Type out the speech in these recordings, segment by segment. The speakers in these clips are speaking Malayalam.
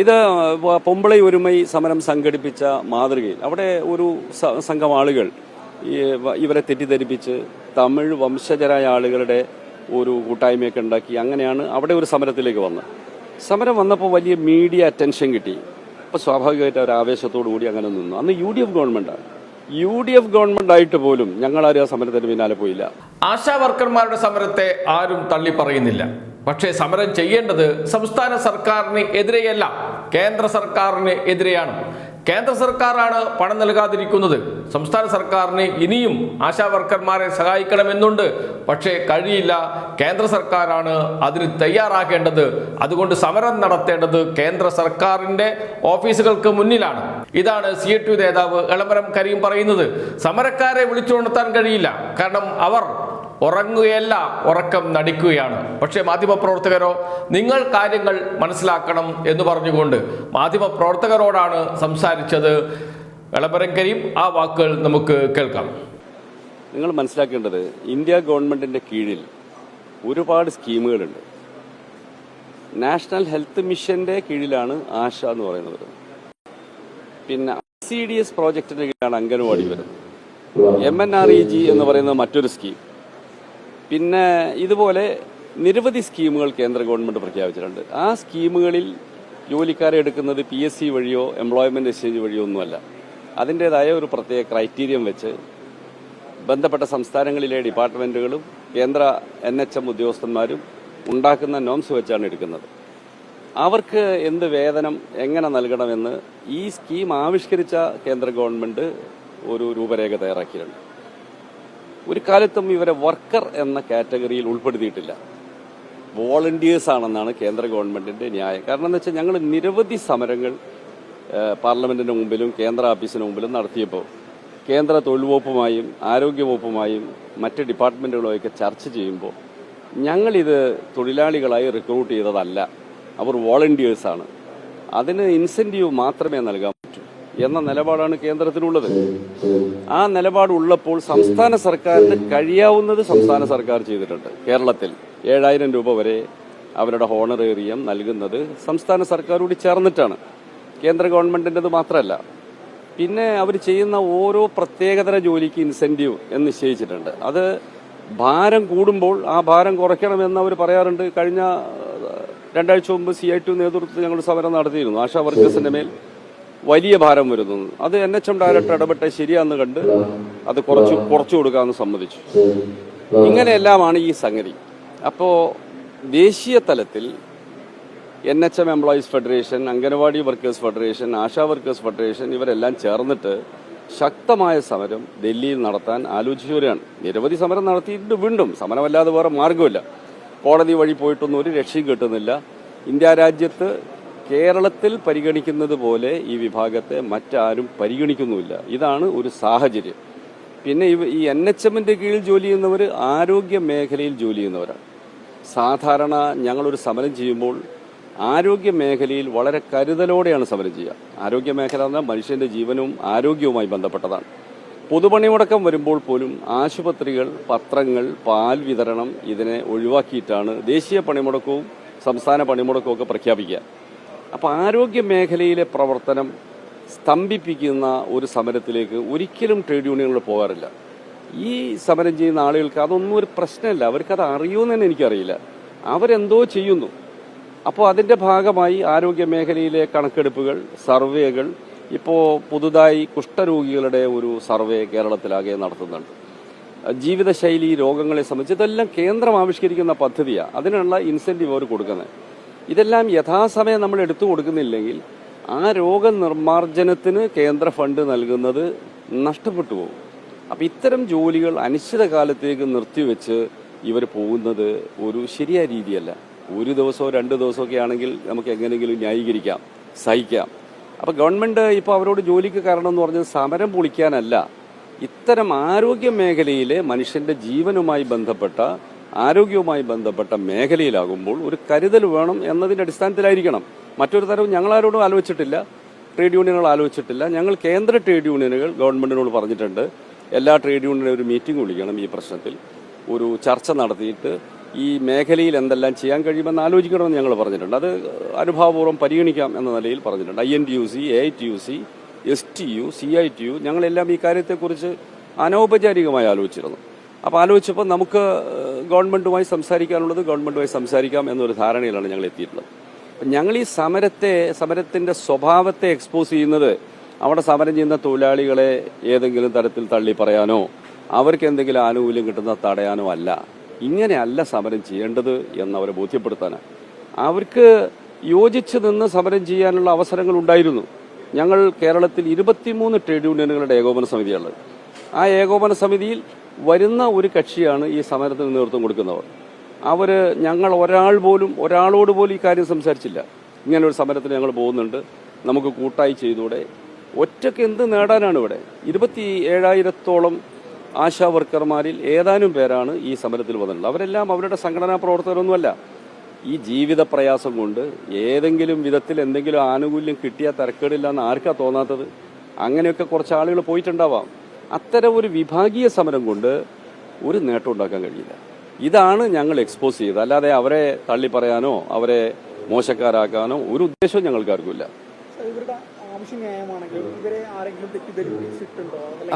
ഇത് പൊമ്പളി ഒരുമൈ സമരം സംഘടിപ്പിച്ച മാതൃകയിൽ. അവിടെ ഒരു സംഘം ആളുകൾ ഇവരെ തെറ്റിദ്ധരിപ്പിച്ച് തമിഴ് വംശജരായ ആളുകളുടെ ഒരു കൂട്ടായ്മയൊക്കെ ഉണ്ടാക്കി അങ്ങനെയാണ് അവിടെ ഒരു സമരത്തിലേക്ക് വന്നത്. സമരം വന്നപ്പോൾ വലിയ മീഡിയ അറ്റൻഷൻ കിട്ടി. അപ്പോൾ സ്വാഭാവികമായിട്ട് അവർ ആവേശത്തോടു കൂടി അങ്ങനെ നിന്നു. അന്ന് യു ഡി എഫ് ഗവൺമെന്റാണ് യു ഡി എഫ് ഗവൺമെന്റ് ആയിട്ട് പോലും ഞങ്ങളാരും ആ സമരത്തിന് പിന്നാലെ പോയില്ല. ആശാ വർക്കർമാരുടെ സമരത്തെ ആരും തള്ളി പറയുന്നില്ല പക്ഷേ സമരം ചെയ്യേണ്ടത് സംസ്ഥാന സർക്കാരിന് എതിരെയല്ല കേന്ദ്ര സർക്കാരിന് എതിരെയാണ്. കേന്ദ്ര സർക്കാരാണ് പണം നൽകാതിരിക്കുന്നത്. സംസ്ഥാന സർക്കാരിന് ഇനിയും ആശാവർക്കർമാരെ സഹായിക്കണമെന്നുണ്ട്. പക്ഷേ കഴിയില്ല കേന്ദ്ര സർക്കാരാണ് അതിന് തയ്യാറാക്കേണ്ടത് അതുകൊണ്ട് സമരം നടത്തേണ്ടത് കേന്ദ്ര സർക്കാരിന്റെ ഓഫീസുകൾക്ക് മുന്നിലാണ്. ഇതാണ് സി എ ടു നേതാവ് എളമരം കരീം പറയുന്നത്. സമരക്കാരെ വിളിച്ചുണർത്താൻ കഴിയില്ല. കാരണം അവർ ഉറങ്ങുകയല്ല ഉറക്കം നടിക്കുകയാണ്. പക്ഷേ മാധ്യമപ്രവർത്തകരോ നിങ്ങൾ കാര്യങ്ങൾ മനസ്സിലാക്കണം എന്ന് പറഞ്ഞുകൊണ്ട് മാധ്യമപ്രവർത്തകരോടാണ് സംസാരിച്ചത് വിളംബരം കരീം ആ വാക്കുകൾ നമുക്ക് കേൾക്കാം. നിങ്ങൾ മനസ്സിലാക്കേണ്ടത് ഇന്ത്യ ഗവൺമെന്റിന്റെ കീഴിൽ ഒരുപാട് സ്കീമുകളുണ്ട്. നാഷണൽ ഹെൽത്ത് മിഷന്റെ കീഴിലാണ് ആശ എന്ന് പറയുന്നത്. പിന്നെ സി ഡി എസ് പ്രോജക്റ്റിന്റെ കീഴിലാണ് അംഗൻവാടി വരുന്നത്. M N R E G എന്ന് പറയുന്നത് മറ്റൊരു സ്കീം. പിന്നെ ഇതുപോലെ നിരവധി സ്കീമുകൾ കേന്ദ്ര ഗവൺമെന്റ് പ്രഖ്യാപിച്ചിട്ടുണ്ട്. ആ സ്കീമുകളിൽ ജോലിക്കാരെ എടുക്കുന്നത് പി എസ് സി വഴിയോ എംപ്ലോയ്മെന്റ് എക്സ്ചേഞ്ച് വഴിയോ ഒന്നുമല്ല. അതിന്റെതായ ഒരു പ്രത്യേക ക്രൈറ്റീരിയം വെച്ച് ബന്ധപ്പെട്ട സംസ്ഥാനങ്ങളിലെ ഡിപ്പാർട്ട്മെന്റുകളും കേന്ദ്ര എൻ എച്ച് എം ഉദ്യോഗസ്ഥന്മാരും ഉണ്ടാക്കുന്ന നോംസ് വെച്ചാണ് എടുക്കുന്നത്. അവർക്ക് എന്ത് വേതനം എങ്ങനെ നൽകണമെന്ന് ഈ സ്കീം ആവിഷ്കരിച്ച കേന്ദ്ര ഗവൺമെന്റ് ഒരു രൂപരേഖ തയ്യാറാക്കിയിട്ടുണ്ട്. ഒരു കാലത്തും ഇവരെ വർക്കർ എന്ന കാറ്റഗറിയിൽ ഉൾപ്പെടുത്തിയിട്ടില്ല. വോളണ്ടിയേഴ്സ് ആണെന്നാണ് കേന്ദ്ര ഗവൺമെന്റിന്റെ ന്യായം. കാരണം എന്ന് വെച്ചാൽ ഞങ്ങൾ നിരവധി സമരങ്ങൾ പാർലമെന്റിന് മുമ്പിലും കേന്ദ്ര ഓഫീസിന് മുമ്പിലും നടത്തിയപ്പോൾ കേന്ദ്ര തൊഴിൽ വകുപ്പുമായും ആരോഗ്യ വകുപ്പുമായും മറ്റ് ഡിപ്പാർട്ട്മെന്റുകളുമൊക്കെ ചർച്ച ചെയ്യുമ്പോൾ ഞങ്ങളിത് തൊഴിലാളികളായി റിക്രൂട്ട് ചെയ്തതല്ല. അവർ വോളണ്ടിയേഴ്സാണ് അതിന് ഇൻസെന്റീവ് മാത്രമേ നൽകാൻ എന്ന നിലപാടാണ് കേന്ദ്രത്തിനുള്ളത്. ആ നിലപാടുള്ളപ്പോൾ സംസ്ഥാന സർക്കാരിന് കഴിയാവുന്നത് സംസ്ഥാന സർക്കാർ ചെയ്തിട്ടുണ്ട്. കേരളത്തിൽ ഏഴായിരം രൂപ വരെ അവരുടെ ഹോണറേറിയം നൽകുന്നത് സംസ്ഥാന സർക്കാരോട് ചേർന്നിട്ടാണ്. കേന്ദ്ര ഗവൺമെന്റിന്റെത് മാത്രമല്ല പിന്നെ അവർ ചെയ്യുന്ന ഓരോ പ്രത്യേകതര ജോലിക്ക് ഇൻസെന്റീവ് എന്ന് നിശ്ചയിച്ചിട്ടുണ്ട്. അത് ഭാരം കൂടുമ്പോൾ ആ ഭാരം കുറയ്ക്കണമെന്ന് അവർ പറയാറുണ്ട്. കഴിഞ്ഞ രണ്ടാഴ്ച മുമ്പ് സി ഐ ടു നേതൃത്വത്തിൽ ഞങ്ങൾ സമരം നടത്തിയിരുന്നു. ആശാ വർക്കേഴ്സിന്റെ മേൽ വലിയ ഭാരം വരുന്നത് അത് എൻ എച്ച് എം ഡയറക്ടർ ഇടപെട്ട് ശരിയാന്ന് കണ്ട് അത് കുറച്ച് കുറച്ചു കൊടുക്കാമെന്ന് സമ്മതിച്ചു. ഇങ്ങനെയെല്ലാമാണ് ഈ സംഗതി. അപ്പോൾ ദേശീയ തലത്തിൽ N H M employees federation anganwadi workers federation ASHA workers federation ഇവരെല്ലാം ചേർന്നിട്ട് ശക്തമായ സമരം ഡൽഹിയിൽ നടത്താൻ ആലോചിച്ചവരാണ്. നിരവധി സമരം നടത്തിയിട്ടുണ്ട് വീണ്ടും. സമരമല്ലാതെ വേറെ മാർഗമില്ല കോടതി വഴി പോയിട്ടൊന്നും ഒരു രക്ഷയും കിട്ടുന്നില്ല. ഇന്ത്യ രാജ്യത്ത് കേരളത്തിൽ പരിഗണിക്കുന്നത് പോലെ ഈ വിഭാഗത്തെ മറ്റാരും പരിഗണിക്കുന്നുമില്ല. ഇതാണ് ഒരു സാഹചര്യം. പിന്നെ ഈ എൻ എച്ച് എമ്മിന്റെ കീഴിൽ ജോലി ചെയ്യുന്നവർ ആരോഗ്യ മേഖലയിൽ ജോലി ചെയ്യുന്നവരാണ്. സാധാരണ ഞങ്ങളൊരു സമരം ചെയ്യുമ്പോൾ ആരോഗ്യ മേഖലയിൽ വളരെ കരുതലോടെയാണ് സമരം ചെയ്യുക. ആരോഗ്യ മേഖല എന്ന് പറഞ്ഞാൽ മനുഷ്യന്റെ ജീവനും ആരോഗ്യവുമായി ബന്ധപ്പെട്ടതാണ്. പൊതുപണിമുടക്കം വരുമ്പോൾ പോലും ആശുപത്രികൾ പത്രങ്ങൾ പാൽ വിതരണം ഇതിനെ ഒഴിവാക്കിയിട്ടാണ് ദേശീയ പണിമുടക്കവും സംസ്ഥാന പണിമുടക്കവും ഒക്കെ പ്രഖ്യാപിക്കുക. അപ്പോൾ ആരോഗ്യ മേഖലയിലെ പ്രവർത്തനം സ്തംഭിപ്പിക്കുന്ന ഒരു സമരത്തിലേക്ക് ഒരിക്കലും ട്രേഡ് യൂണിയനുകൾ പോകാറില്ല. ഈ സമരം ചെയ്യുന്ന ആളുകൾക്ക് അതൊന്നും ഒരു പ്രശ്നമല്ല. അവർക്കത് അറിയുമെന്ന് തന്നെ എനിക്കറിയില്ല. അവരെന്തോ ചെയ്യുന്നു. അപ്പോൾ അതിന്റെ ഭാഗമായി ആരോഗ്യ മേഖലയിലെ കണക്കെടുപ്പുകൾ സർവേകൾ ഇപ്പോൾ പുതുതായി കുഷ്ഠരോഗികളുടെ ഒരു സർവേ കേരളത്തിലാകെ നടത്തുന്നുണ്ട്. ജീവിതശൈലി രോഗങ്ങളെ സംബന്ധിച്ച് ഇതെല്ലാം കേന്ദ്രം ആവിഷ്കരിക്കുന്ന പദ്ധതിയാണ് അതിനുള്ള ഇൻസെന്റീവ് അവർ കൊടുക്കുന്നത്. ഇതെല്ലാം യഥാസമയം നമ്മൾ എടുത്തു കൊടുക്കുന്നില്ലെങ്കിൽ ആ രോഗ രോഗനിർമ്മാർജനത്തിന് കേന്ദ്ര ഫണ്ട് നൽകുന്നത് നഷ്ടപ്പെട്ടു പോകും. അപ്പം ഇത്തരം ജോലികൾ അനിശ്ചിതകാലത്തേക്ക് നിർത്തിവെച്ച് ഇവർ പോകുന്നത് ഒരു ശരിയായ രീതിയല്ല. ഒരു ദിവസമോ രണ്ട് ദിവസമൊക്കെ ആണെങ്കിൽ നമുക്ക് എങ്ങനെയെങ്കിലും ന്യായീകരിക്കാം സഹിക്കാം. അപ്പോൾ ഗവൺമെന്റ് ഇപ്പോൾ അവരോട് ജോലിക്ക് കാരണം എന്ന് പറഞ്ഞത് സമരം പൊളിക്കാനല്ല. ഇത്തരം ആരോഗ്യ മേഖലയിലെ മനുഷ്യന്റെ ജീവനുമായി ബന്ധപ്പെട്ട ആരോഗ്യവുമായി ബന്ധപ്പെട്ട മേഖലയിലാകുമ്പോൾ ഒരു കരുതൽ വേണം എന്നതിന്റെ അടിസ്ഥാനത്തിലായിരിക്കണം. മറ്റൊരു തരവും ഞങ്ങളാരോടും ആലോചിച്ചിട്ടില്ല ട്രേഡ് യൂണിയനുകൾ ആലോചിച്ചിട്ടില്ല. ഞങ്ങൾ കേന്ദ്ര ട്രേഡ് യൂണിയനുകൾ ഗവൺമെന്റിനോട് പറഞ്ഞിട്ടുണ്ട്. എല്ലാ ട്രേഡ് യൂണിയനും ഒരു മീറ്റിംഗ് വിളിക്കണം ഈ പ്രശ്നത്തിൽ. ഒരു ചർച്ച നടത്തിയിട്ട് ഈ മേഖലയിൽ എന്തെല്ലാം ചെയ്യാൻ കഴിയുമെന്ന് ആലോചിക്കണമെന്ന് ഞങ്ങൾ പറഞ്ഞിട്ടുണ്ട്. അത് അനുഭാവപൂർവം പരിഗണിക്കാം എന്ന നിലയിൽ പറഞ്ഞിട്ടുണ്ട്. I N T U C A I T U C S T U C I T U ഞങ്ങളെല്ലാം ഈ കാര്യത്തെക്കുറിച്ച് അനൗപചാരികമായി ആലോചിച്ചിരുന്നു. അപ്പോൾ ആലോചിച്ചപ്പോൾ നമുക്ക് ഗവൺമെന്റുമായി സംസാരിക്കാനുള്ളത് ഗവൺമെന്റുമായി സംസാരിക്കാം എന്നൊരു ധാരണയിലാണ് ഞങ്ങൾ എത്തിയിട്ടുള്ളത്. അപ്പം ഞങ്ങൾ ഈ സമരത്തെ സമരത്തിന്റെ സ്വഭാവത്തെ എക്സ്പോസ് ചെയ്യുന്നത് അവിടെ സമരം ചെയ്യുന്ന തൊഴിലാളികളെ ഏതെങ്കിലും തരത്തിൽ തള്ളി പറയാനോ അവർക്ക് എന്തെങ്കിലും ആനുകൂല്യം കിട്ടുന്ന തടയാനോ അല്ല. ഇങ്ങനെയല്ല സമരം ചെയ്യേണ്ടത് എന്നവരെ ബോധ്യപ്പെടുത്താനാണ് അവർക്ക് യോജിച്ച് നിന്ന് സമരം ചെയ്യാനുള്ള അവസരങ്ങൾ ഉണ്ടായിരുന്നു. ഞങ്ങൾ കേരളത്തിൽ ഇരുപത്തിമൂന്ന് ട്രേഡ് യൂണിയനുകളുടെ ഏകോപന സമിതിയുള്ളത് ആ ഏകോപന സമിതിയിൽ വരുന്ന ഒരു കക്ഷിയാണ് ഈ സമരത്തിന് നേതൃത്വം കൊടുക്കുന്നവർ. അവർ ഞങ്ങൾ ഒരാൾ പോലും ഒരാളോട് പോലും ഈ കാര്യം സംസാരിച്ചില്ല. ഇങ്ങനെ ഒരു സമരത്തിന് ഞങ്ങൾ പോകുന്നുണ്ട്. നമുക്ക് കൂട്ടായി ചെയ്തൂടെ ഒറ്റയ്ക്ക് എന്ത് നേടാനാണ് ഇവിടെ? ഇരുപത്തി ഏഴായിരത്തോളം ആശാ വർക്കർമാരിൽ ഏതാനും പേരാണ് ഈ സമരത്തിൽ വന്നിട്ടുള്ളത്. അവരെല്ലാം അവരുടെ സംഘടനാ പ്രവർത്തകരൊന്നുമല്ല. ഈ ജീവിത പ്രയാസം കൊണ്ട് ഏതെങ്കിലും വിധത്തിൽ എന്തെങ്കിലും ആനുകൂല്യം കിട്ടിയാൽ തരക്കേടില്ല എന്ന് ആർക്കാ തോന്നാത്തത്? അങ്ങനെയൊക്കെ കുറച്ച് ആളുകൾ പോയിട്ടുണ്ടാവാം. അത്തരം ഒരു വിഭാഗീയ സമരം കൊണ്ട് ഒരു നേട്ടം ഉണ്ടാക്കാൻ കഴിയില്ല. ഇതാണ് ഞങ്ങൾ എക്സ്പോസ് ചെയ്തത്. അല്ലാതെ അവരെ തള്ളി പറയാനോ അവരെ മോശക്കാരാക്കാനോ ഒരു ഉദ്ദേശവും ഞങ്ങൾക്കാർക്കുമില്ല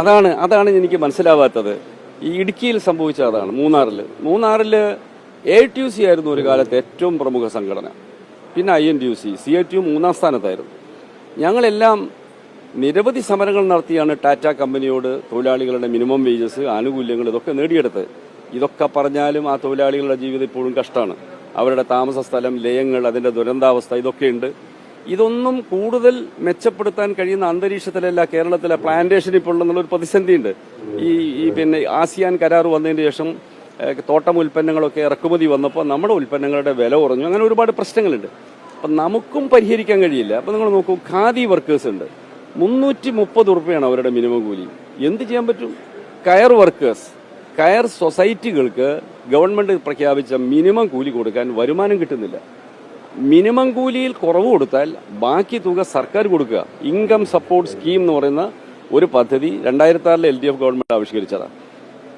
അതാണ് അതാണ് എനിക്ക് മനസ്സിലാവാത്തത്. ഈ ഇടുക്കിയിൽ സംഭവിച്ച അതാണ് മൂന്നാറിൽ മൂന്നാറിൽ എ ടി യു സി ആയിരുന്നു ഒരു കാലത്ത് ഏറ്റവും പ്രമുഖ സംഘടന. പിന്നെ I N T U C C I T U മൂന്നാം സ്ഥാനത്തായിരുന്നു. ഞങ്ങളെല്ലാം നിരവധി സമരങ്ങൾ നടത്തിയാണ് ടാറ്റ കമ്പനിയോട് തൊഴിലാളികളുടെ മിനിമം വേജസ് ആനുകൂല്യങ്ങൾ ഇതൊക്കെ നേടിയെടുത്തത്. ഇതൊക്കെ പറഞ്ഞാലും ആ തൊഴിലാളികളുടെ ജീവിതം ഇപ്പോഴും കഷ്ടമാണ്. അവരുടെ താമസ സ്ഥലം ലയങ്ങൾ അതിന്റെ ദുരന്താവസ്ഥ ഇതൊക്കെയുണ്ട് ഇതൊന്നും കൂടുതൽ മെച്ചപ്പെടുത്താൻ കഴിയുന്ന അന്തരീക്ഷത്തിലല്ല കേരളത്തിലെ പ്ലാന്റേഷൻ ഇപ്പോൾ ഒരു പ്രതിസന്ധിയുണ്ട്. ഈ ഈ പിന്നെ ആസിയാൻ കരാർ വന്നതിന് ശേഷം തോട്ടം ഉൽപ്പന്നങ്ങളൊക്കെ ഇറക്കുമതി വന്നപ്പോൾ നമ്മുടെ ഉൽപ്പന്നങ്ങളുടെ വില കുറഞ്ഞു. അങ്ങനെ ഒരുപാട് പ്രശ്നങ്ങളുണ്ട്. അപ്പം നമുക്കും പരിഹരിക്കാൻ കഴിയില്ല. അപ്പം നിങ്ങൾ നോക്കൂ ഖാദി വർക്കേഴ്സ് ഉണ്ട്. മുന്നൂറ്റി മുപ്പത് ഉറുപ്പയാണ് അവരുടെ മിനിമം കൂലി. എന്ത് ചെയ്യാൻ പറ്റും? കയർ വർക്കേഴ്സ് കയർ സൊസൈറ്റികൾക്ക് ഗവൺമെന്റ് പ്രഖ്യാപിച്ച മിനിമം കൂലി കൊടുക്കാൻ വരുമാനം കിട്ടുന്നില്ല. മിനിമം കൂലിയിൽ കുറവ് കൊടുത്താൽ ബാക്കി തുക സർക്കാർ കൊടുക്കുക. ഇൻകം സപ്പോർട്ട് സ്കീം എന്ന് പറയുന്ന ഒരു പദ്ധതി രണ്ടായിരത്തി ആറിലെ എൽ ഡി എഫ് ഗവൺമെന്റ് ആവിഷ്കരിച്ചതാണ്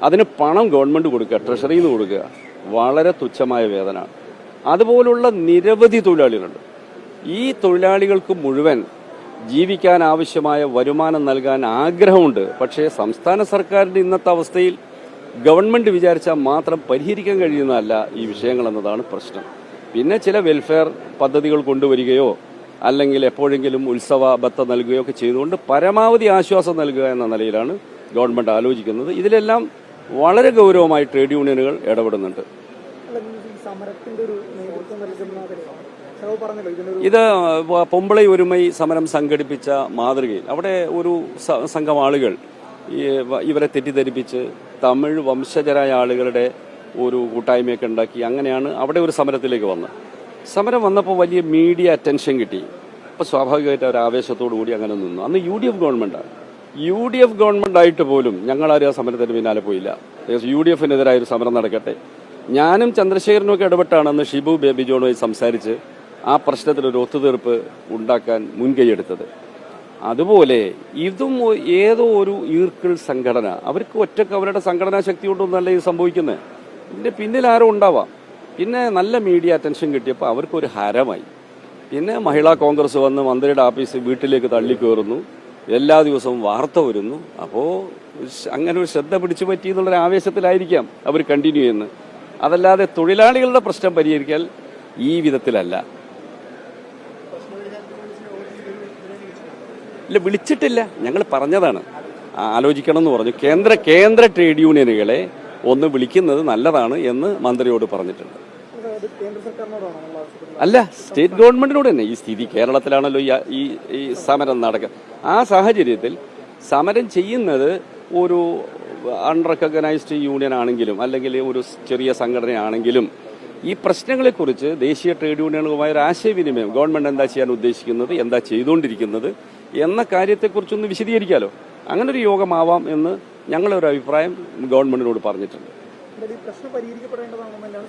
അതിന് പണം ഗവൺമെന്റ് കൊടുക്കുക ട്രഷറിയിൽ നിന്ന് കൊടുക്കുക വളരെ തുച്ഛമായ വേതനമാണ് അതുപോലുള്ള നിരവധി തൊഴിലാളികളുണ്ട്. ഈ തൊഴിലാളികൾക്ക് മുഴുവൻ ജീവിക്കാൻ ആവശ്യമായ വരുമാനം നൽകാൻ ആഗ്രഹമുണ്ട്. പക്ഷേ സംസ്ഥാന സർക്കാരിന്റെ ഇന്നത്തെ അവസ്ഥയിൽ ഗവൺമെന്റ് വിചാരിച്ചാൽ മാത്രം പരിഹരിക്കാൻ കഴിയുന്നതല്ല ഈ വിഷയങ്ങൾ എന്നതാണ് പ്രശ്നം. പിന്നെ ചില വെൽഫെയർ പദ്ധതികൾ കൊണ്ടുവരികയോ അല്ലെങ്കിൽ എപ്പോഴെങ്കിലും ഉത്സവ ബത്ത നൽകുകയോ ഒക്കെ ചെയ്തുകൊണ്ട് പരമാവധി ആശ്വാസം നൽകുക എന്ന നിലയിലാണ് ഗവൺമെന്റ് ആലോചിക്കുന്നത്. ഇതിലെല്ലാം വളരെ ഗൗരവമായി ട്രേഡ് യൂണിയനുകൾ ഇടപെടുന്നുണ്ട്. സമരത്തിന്റെ ഒരു നേതൃത്വം നൽകുന്ന ഇത് പൊമ്പളി ഒരുമൈ സമരം സംഘടിപ്പിച്ച മാതൃകയിൽ. അവിടെ ഒരു സംഘം ആളുകൾ ഇവരെ തെറ്റിദ്ധരിപ്പിച്ച് തമിഴ് വംശജരായ ആളുകളുടെ ഒരു കൂട്ടായ്മയൊക്കെ ഉണ്ടാക്കി അങ്ങനെയാണ് അവിടെ ഒരു സമരത്തിലേക്ക് വന്നത്. സമരം വന്നപ്പോൾ വലിയ മീഡിയ അറ്റൻഷൻ കിട്ടി. അപ്പോൾ സ്വാഭാവികമായിട്ട് അവർ ആവേശത്തോടു കൂടി അങ്ങനെ നിന്നു. അന്ന് യു ഡി എഫ് ഗവൺമെന്റാണ് യു ഡി എഫ് ഗവൺമെന്റ് ആയിട്ട് പോലും ഞങ്ങളാരും ആ സമരത്തിന് പിന്നാലെ പോയില്ല. യു ഡി എഫിനെതിരായ ഒരു സമരം നടക്കട്ടെ. ഞാനും ചന്ദ്രശേഖരനും ഒക്കെ ഷിബു ബേബി ജോണുമായി സംസാരിച്ച് ആ പ്രശ്നത്തിൽ ഒരു ഒത്തുതീർപ്പ് ഉണ്ടാക്കാൻ മുൻകൈയെടുത്തത്. അതുപോലെ ഇതും ഏതോ ഒരു ഈർക്കിൾ സംഘടന അവർക്ക് ഒറ്റയ്ക്ക് അവരുടെ സംഘടനാ ശക്തി കൊണ്ടൊന്നല്ല ഇത് സംഭവിക്കുന്നത് ഇതിന്റെ പിന്നിൽ ആരും ഉണ്ടാവാം. പിന്നെ നല്ല മീഡിയ അറ്റൻഷൻ കിട്ടിയപ്പോൾ അവർക്കൊരു ഹരമായി. പിന്നെ മഹിളാ കോൺഗ്രസ് വന്ന് മന്ത്രിയുടെ ഓഫീസ് വീട്ടിലേക്ക് തള്ളിക്കയറുന്നു എല്ലാ ദിവസവും വാർത്ത വരുന്നു. അപ്പോൾ അങ്ങനെ ഒരു ശ്രദ്ധ പിടിച്ചു പറ്റി എന്നുള്ളൊരു ആവേശത്തിലായിരിക്കാം അവർ കണ്ടിന്യൂ ചെയ്യുന്നത് അതല്ലാതെ തൊഴിലാളികളുടെ പ്രശ്നം പരിഹരിക്കാൻ ഈ വിധത്തിലല്ല. ഇല്ല വിളിച്ചിട്ടില്ല. ഞങ്ങൾ പറഞ്ഞതാണ്. ആലോചിക്കണം എന്ന് പറഞ്ഞു. കേന്ദ്ര കേന്ദ്ര ട്രേഡ് യൂണിയനുകളെ ഒന്ന് വിളിക്കുന്നത് നല്ലതാണ് എന്ന് മന്ത്രിയോട് പറഞ്ഞിട്ടുണ്ട്. അല്ല സ്റ്റേറ്റ് ഗവൺമെന്റിനോട് തന്നെ. ഈ സ്ഥിതി കേരളത്തിലാണല്ലോ ഈ ഈ സമരം നടക്കുക ആ സാഹചര്യത്തിൽ സമരം ചെയ്യുന്നത് ഒരു അൺറെക്കഗ്നൈസ്ഡ് യൂണിയൻ ആണെങ്കിലും അല്ലെങ്കിൽ ഒരു ചെറിയ സംഘടനയാണെങ്കിലും ഈ പ്രശ്നങ്ങളെക്കുറിച്ച് ദേശീയ ട്രേഡ് യൂണിയനുകളുമായ ഒരു ആശയവിനിമയം ഗവൺമെന്റ് എന്താ ചെയ്യാൻ ഉദ്ദേശിക്കുന്നത് എന്താ ചെയ്തുകൊണ്ടിരിക്കുന്നത് എന്ന കാര്യത്തെക്കുറിച്ചൊന്ന് വിശദീകരിക്കാലോ? അങ്ങനെ ഒരു യോഗമാവാം എന്ന് ഞങ്ങളൊരു അഭിപ്രായം ഗവൺമെന്റിനോട് പറഞ്ഞിട്ടുണ്ട്.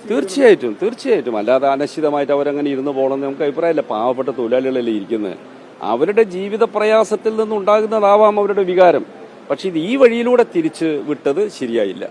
തീർച്ചയായിട്ടും തീർച്ചയായിട്ടും. അല്ലാതെ അനിശ്ചിതമായിട്ട് അവരങ്ങനെ ഇരുന്ന് പോകണമെന്ന് നമുക്ക് അഭിപ്രായമില്ല. പാവപ്പെട്ട തൊഴിലാളികളല്ലേ ഇരിക്കുന്നത് അവരുടെ ജീവിത പ്രയാസത്തിൽ നിന്നുണ്ടാകുന്നതാവാം അവരുടെ വികാരം. പക്ഷെ ഇത് ഈ വഴിയിലൂടെ തിരിച്ച് വിട്ടത് ശരിയായില്ല.